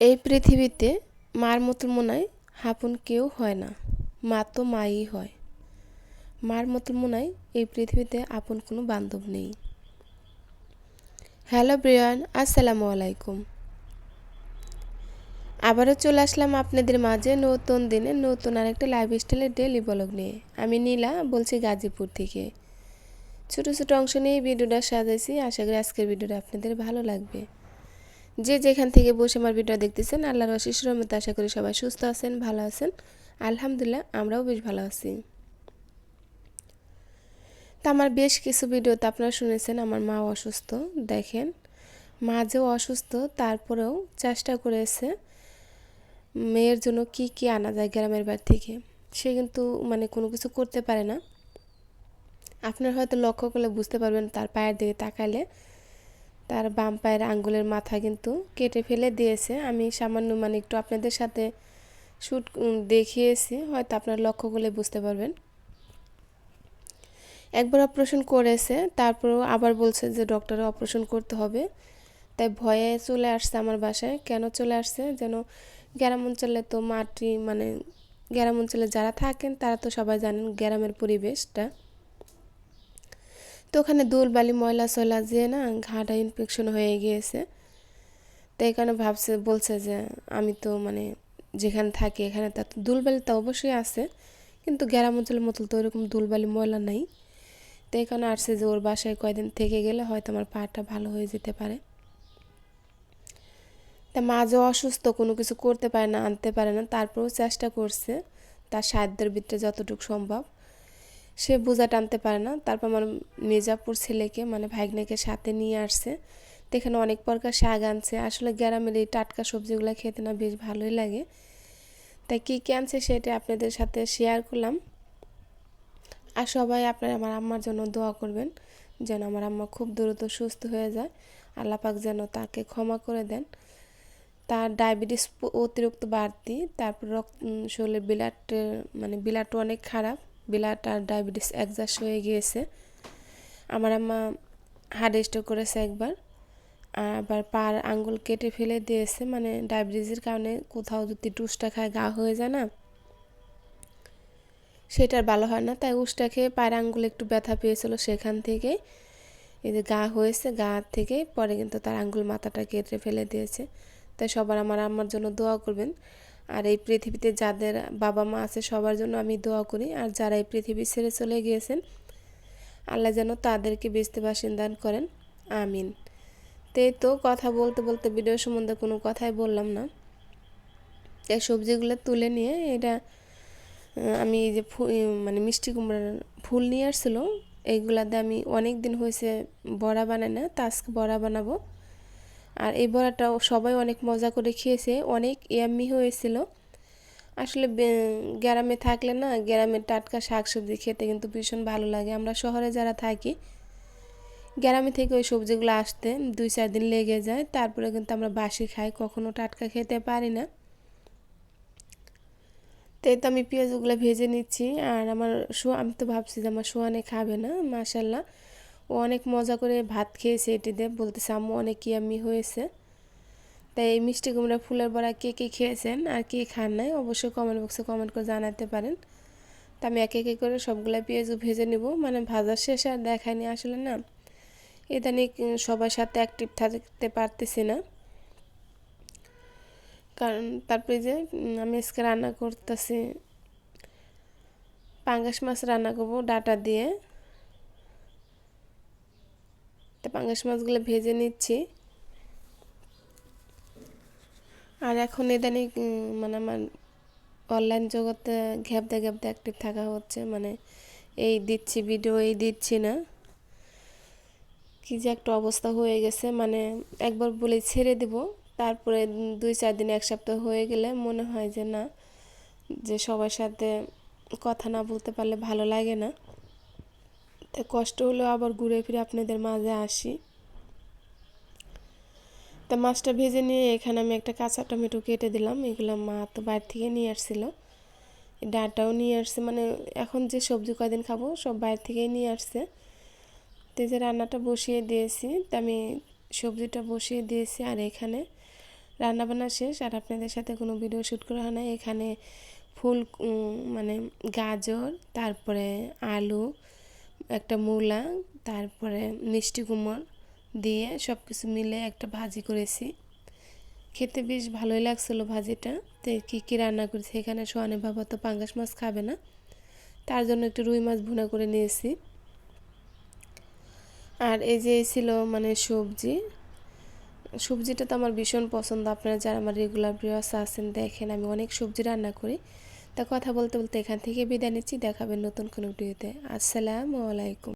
এই পৃথিবীতে মার মতো মনে হয় হাপন কেউ হয় না, মা তো মাই হয়। মার মতো মনে হয় এই পৃথিবীতে আপন কোনো বান্ধব নেই। হ্যালো ব্রিয়ান, আসসালামু আলাইকুম। আবারও চলে আসলাম আপনাদের মাঝে নতুন দিনে নতুন আরেকটা লাইফ স্টাইলের ডেলি ব্লগ নিয়ে। আমি নীলা, বলছি গাজীপুর থেকে। ছোটো ছোটো অংশ নিয়ে ভিডিওটা সাজাইছি। আশা করি আজকের ভিডিওটা আপনাদের ভালো লাগবে। যে যেখান থেকে বসে আমার ভিডিও দেখতেছেন, আল্লাহর অশেষ রহমতে আশা করি সবাই সুস্থ আছেন, ভালো আছেন। আলহামদুলিল্লাহ, আমরাও বেশ ভালো আছি। তা আমার বেশ কিছু ভিডিওতে আপনারা শুনেছেন, আমার মা অসুস্থ, দেখেন। মা যে অসুস্থ, তারপরেও চেষ্টা করেছে মেয়ের জন্য কি কি আনা যায় গ্রামের বাড়ি থেকে। সে কিন্তু মানে কোনো কিছু করতে পারে না। আপনারা হয়তো লক্ষ্য করলে বুঝতে পারবেন তার পায়ের দিকে তাকালে তার বাম পায়ের আঙ্গুলের মাথা কিন্তু কেটে ফেলে দিয়েছে। আমি সামান্য মানে একটু আপনাদের সাথে শ্যুট দেখিয়েছি, হয়তো আপনার লক্ষ্য করলে বুঝতে পারবেন। একবার অপারেশন করেছে, তারপরেও আবার বলছে যে ডক্টরে অপারেশন করতে হবে। তাই ভয়ে চলে আসছে আমার বাসায়। কেন চলে আসছে? যেন গ্রাম অঞ্চলে তো মাটি মানে গ্রাম অঞ্চলে যারা থাকেন, তারা তো সবাই জানেন গ্রামের পরিবেশটা। তো ওখানে বালি, ময়লা সয়লা যে না, ঘাটা ইনফেকশন হয়ে গিয়েছে। তো এখানে ভাবছে, বলছে যে আমি তো মানে যেখানে থাকি এখানে তা দুলবালি তো অবশ্যই আছে, কিন্তু গ্রাম অঞ্চলের মতো তো ওরকম দুলবালি ময়লা নাই। তো এখানে আসছে যে ওর বাসায় কয়দিন থেকে গেলে হয়তো আমার পাটা ভালো হয়ে যেতে পারে। তা মাঝে অসুস্থ, কোনো কিছু করতে পারে না, আনতে পারে না, তারপরেও চেষ্টা করছে তার সাধ্যের ভিতরে যতটুকু সম্ভব। সে বোঝা টানতে পারে না। তারপর আমার মির্জাপুর ছেলেকে মানে ভাগ্নেকে সাথে নিয়ে আসছে। তো এখানে অনেক প্রকার শাক আনছে। আসলে গ্রামের এই টাটকা সবজিগুলো খেতে না বেশ ভালোই লাগে। তাই কী কী আনছে সেটা আপনাদের সাথে শেয়ার করলাম। আর সবাই আপনারা আমার আম্মার জন্য দোয়া করবেন, যেন আমার আম্মা খুব দ্রুত সুস্থ হয়ে যায়। আল্লাপাক যেন তাকে ক্ষমা করে দেন। তার ডায়াবেটিস অতিরিক্ত বাড়তি, তারপর রক্ত শরীরের বিলাট মানে বিলাটও অনেক খারাপ। বিলাট আর ডায়াবেটিস একজাস্ট হয়ে গিয়েছে। আমার আম্মা হার্ট স্ট্রোক করেছে একবার, আবার পার আঙ্গুল কেটে ফেলে দিয়েছে মানে ডায়াবেটিসের কারণে কোথাও যদি টুসটা খায়, গা হয়ে যায় না। সেটার ভালো হয় না, তাই উষ্টা খেয়ে পায়ের আঙ্গুলে একটু ব্যথা পেয়েছিল সেখান থেকে। এই যে গা হয়েছে, গা থেকে, পরে কিন্তু তার আঙ্গুল মাথাটা কেটে ফেলে দিয়েছে। তাই সবার আমার আম্মার জন্য দোয়া করবেন। আর এই পৃথিবীতে যাদের বাবা মা আছে, সবার জন্য আমি দোয়া করি। আর যারা এই পৃথিবী ছেড়ে চলে গিয়েছেন, আল্লাহ যেন তাদেরকে বেসতে বাসিন্দান করেন। আমিন। তো তো কথা বলতে বলতে ভিডিও সম্বন্ধে কোনো কথাই বললাম না। এই সবজিগুলো তুলে নিয়ে এটা আমি এই যে মানে মিষ্টি কুমড়ার ফুল নিয়ে আসছিল এইগুলাতে আমি অনেক দিন হয়েছে বড়া বানাই না তা আজকে বড়া বানাবো। আর এই বড়াটাও সবাই অনেক মজা করে খেয়েছে, অনেক ইয়াম্মি হয়েছিল। আসলে গ্রামে থাকলে না গ্রামের টাটকা শাকসবজি খেতে কিন্তু ভীষণ ভালো লাগে। আমরা শহরে যারা থাকি, গ্রামে থেকে ওই সবজিগুলো আসতে দুই চার দিন লেগে যায়, তারপরে কিন্তু আমরা বাসি খাই, কখনো টাটকা খেতে পারি না। তাই তো আমি পেঁয়াজগুলো ভেজে নিচ্ছি, আর আমার শো, আমি তো ভাবছি যে আমার সোয়ানে খাবে না মাসাল্লাহ ও অনেক মজা করে ভাত খেয়েছে এটি দিয়ে। বলতেছে, আম্মু, অনেক ইয়ামি হয়েছে। তাই এই মিষ্টি কুমড়া, ফুলের বড়া কে কে খেয়েছেন আর কে খান নাই, অবশ্যই কমেন্ট বক্সে কমেন্ট করে জানাতে পারেন। তা আমি একে একে করে সবগুলো পেঁয়াজও ভেজে নেব। মানে ভাজার শেষে আর দেখায়নি আসলে না। ইদানিং সবার সাথে অ্যাক্টিভ থাকতে পারতেছি না। কারণ তারপরে যে আমি আজকে রান্না করতেছি, পাঙ্গাস মাছ রান্না করব ডাটা দিয়ে। তো পাঙ্গাস মাছগুলো ভেজে নিচ্ছি। আর এখন ইদানিং মানে আমার অনলাইন জগতে ঘ্যাপতে ঘ্যাপতে অ্যাক্টিভ থাকা হচ্ছে মানে এই দিচ্ছি ভিডিও এই দিচ্ছি না। কি যে একটা অবস্থা হয়ে গেছে মানে একবার বলে ছেড়ে দিব, তারপরে দুই চার দিন, এক সপ্তাহ হয়ে গেলে মনে হয় যে না, যে সবার সাথে কথা না বলতে পারলে ভালো লাগে না। তাই কষ্ট হলেও আবার ঘুরে ফিরে আপনাদের মাঝে আসি। তা মাছটা ভেজে নিয়ে এখানে আমি একটা কাঁচা টমেটো কেটে দিলাম, এগুলো মা তো বাইরে থেকে নিয়ে আসছিল। ডাটাও নিয়ে আসছে মানে এখন যে সবজি কয়দিন খাব সব বাইরে থেকেই নিয়ে আসছে। তো যে রান্নাটা বসিয়ে দিয়েছি, তা আমি সবজিটা বসিয়ে দিয়েছি আর এখানে রান্নাবান্না শেষ। আর আপনাদের সাথে কোনো ভিডিও শ্যুট করা হয় না। এখানে ফুল মানে গাজর, তারপরে আলু একটা মূলা, তারপরে মিষ্টি কুমড় দিয়ে সব কিছু মিলে একটা ভাজি করেছি। খেতে বেশ ভালোই লাগছিল ভাজিটা। তো কী কী রান্না করেছি এখানে সোয়ানে বাবা তো পাঙ্গাস মাছ খাবে না। তার জন্য একটু রুই মাছ ভুনা করে নিয়েছি। আর এই যে ছিল মানে সবজি। সবজিটা তো আমার ভীষণ পছন্দ। আপনারা যারা আমার রেগুলার ভিউয়ার্স আছেন, দেখেন আমি অনেক সবজি রান্না করি। তা কথা বলতে বলতে এখান থেকে বিদায় নিচ্ছি। দেখাবেন নতুন কোনো ভিডিওতে। আসসালামু আলাইকুম।